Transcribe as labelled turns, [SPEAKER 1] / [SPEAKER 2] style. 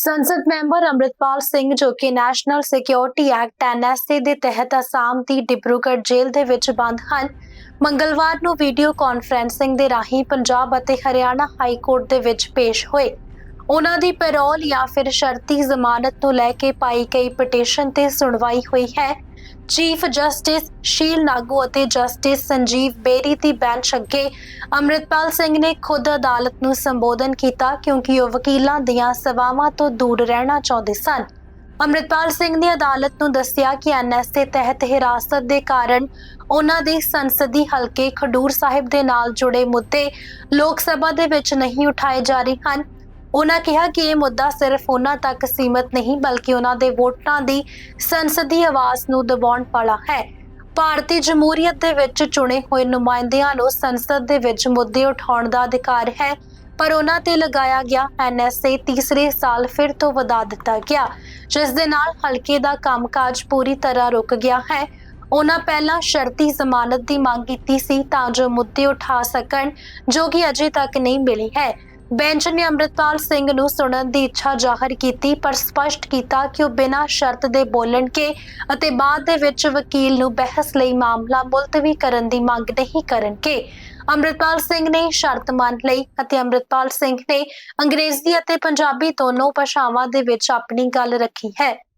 [SPEAKER 1] ਸੰਸਦ ਮੈਂਬਰ ਅੰਮ੍ਰਿਤਪਾਲ ਸਿੰਘ ਜੋ ਕਿ ਨੈਸ਼ਨਲ ਸਿਕਿਉਰਿਟੀ ਐਕਟ ਐਨਐਸਏ ਦੇ ਤਹਿਤ ਅਸਾਮ ਦੀ ਡਿਬਰੂਗੜ੍ਹ ਜੇਲ੍ਹ ਦੇ ਵਿੱਚ ਬੰਦ ਹਨ। ਮੰਗਲਵਾਰ ਨੂੰ ਵੀਡੀਓ ਕਾਨਫਰੈਂਸਿੰਗ ਦੇ ਰਾਹੀਂ ਪੰਜਾਬ ਅਤੇ ਹਰਿਆਣਾ ਹਾਈ ਕੋਰਟ ਦੇ ਵਿੱਚ ਪੇਸ਼ ਹੋਏ। ਉਹਨਾਂ ਦੀ ਪੈਰੋਲ ਜਾਂ ਫਿਰ ਸ਼ਰਤੀ ਜ਼ਮਾਨਤ ਨੂੰ ਲੈ ਕੇ ਪਾਈ ਗਈ ਪਟੀਸ਼ਨ ਤੇ ਸੁਣਵਾਈ ਹੋਈ ਹੈ। ਚੀਫ ਜਸਟਿਸ ਸ਼ੀਲ ਨਾਗੂ ਅਤੇ ਜਸਟਿਸ ਸੰਜੀਵ ਬੇਰੀ ਦੀ ਬੈਂਚ ਅੱਗੇ ਅੰਮ੍ਰਿਤਪਾਲ ਸਿੰਘ ਨੇ ਖੁਦ ਅਦਾਲਤ ਨੂੰ ਸੰਬੋਧਨ ਕੀਤਾ ਕਿਉਂਕਿ ਉਹ ਵਕੀਲਾਂ ਦੀਆਂ ਸੇਵਾਵਾਂ ਤੋਂ ਦੂਰ ਰਹਿਣਾ ਚਾਹੁੰਦੇ ਸਨ। ਅੰਮ੍ਰਿਤਪਾਲ ਸਿੰਘ ਨੇ ਅਦਾਲਤ ਨੂੰ ਦੱਸਿਆ ਕਿ ਐਨਐਸਏ ਤਹਿਤ ਹਿਰਾਸਤ ਦੇ ਕਾਰਨ ਉਹਨਾਂ ਦੇ ਸੰਸਦੀ ਹਲਕੇ ਖਡੂਰ ਸਾਹਿਬ ਦੇ ਨਾਲ ਜੁੜੇ ਮੁੱਦੇ ਲੋਕ ਸਭਾ ਦੇ ਵਿੱਚ ਨਹੀਂ ਉਠਾਏ ਜਾ ਰਹੇ ਹਨ। ਉਹਨਾਂ ਕਿਹਾ ਕਿ ਇਹ ਮੁੱਦਾ ਸਿਰਫ ਉਹਨਾਂ ਤੱਕ ਸੀਮਤ ਨਹੀਂ, ਬਲਕਿ ਉਹਨਾਂ ਦੇ ਵੋਟਾਂ ਦੀ ਸੰਸਦੀ ਆਵਾਜ਼ ਨੂੰ ਦਬਾਉਣ ਵਾਲਾ ਹੈ। ਭਾਰਤੀ ਜਮਹੂਰੀਅਤ ਦੇ ਵਿੱਚ ਚੁਣੇ ਹੋਏ ਨੁਮਾਇੰਦਿਆਂ ਨੂੰ ਸੰਸਦ ਦੇ ਵਿੱਚ ਮੁੱਦੇ ਉਠਾਉਣ ਦਾ ਅਧਿਕਾਰ ਹੈ, ਪਰ ਉਹਨਾਂ ਤੇ ਲਗਾਇਆ ਗਿਆ ਐਨਐਸਏ ਤੀਸਰੇ ਸਾਲ ਫਿਰ ਤੋਂ ਵਧਾ ਦਿੱਤਾ ਗਿਆ, ਜਿਸ ਦੇ ਨਾਲ ਹਲਕੇ ਦਾ ਕੰਮਕਾਜ ਪੂਰੀ ਤਰ੍ਹਾਂ ਰੁਕ ਗਿਆ ਹੈ। ਉਹਨਾਂ ਪਹਿਲਾਂ ਸ਼ਰਤੀ ਜ਼ਮਾਨਤ ਦੀ ਮੰਗ ਕੀਤੀ ਸੀ ਤਾਂ ਜੋ ਮੁੱਦੇ ਉਠਾ ਸਕਣ, ਜੋ ਕਿ ਅਜੇ ਤੱਕ ਨਹੀਂ ਮਿਲੀ ਹੈ। ਬੈਂਚ ਨੇ ਅੰਮ੍ਰਿਤਪਾਲ ਸਿੰਘ ਨੂੰ ਸੁਣਨ ਦੀ ਇੱਛਾ ਜ਼ਾਹਰ ਕੀਤੀ, ਪਰ ਸਪਸ਼ਟ ਕੀਤਾ ਕਿ ਉਹ ਬਿਨਾਂ ਸ਼ਰਤ ਦੇ ਬੋਲਣਗੇ ਅਤੇ ਬਾਅਦ ਦੇ ਵਿੱਚ ਵਕੀਲ ਨੂੰ ਬਹਿਸ ਲਈ ਮਾਮਲਾ ਮੁਲਤਵੀ ਕਰਨ ਦੀ ਮੰਗ ਨਹੀਂ ਕਰਨਗੇ। ਅੰਮ੍ਰਿਤਪਾਲ ਸਿੰਘ ਨੇ ਸ਼ਰਤ ਮੰਨ ਲਈ ਅਤੇ ਅੰਮ੍ਰਿਤਪਾਲ ਸਿੰਘ ਨੇ ਅੰਗਰੇਜ਼ੀ ਅਤੇ ਪੰਜਾਬੀ ਦੋਨੋਂ ਭਾਸ਼ਾਵਾਂ ਦੇ ਵਿੱਚ ਆਪਣੀ ਗੱਲ ਰੱਖੀ ਹੈ।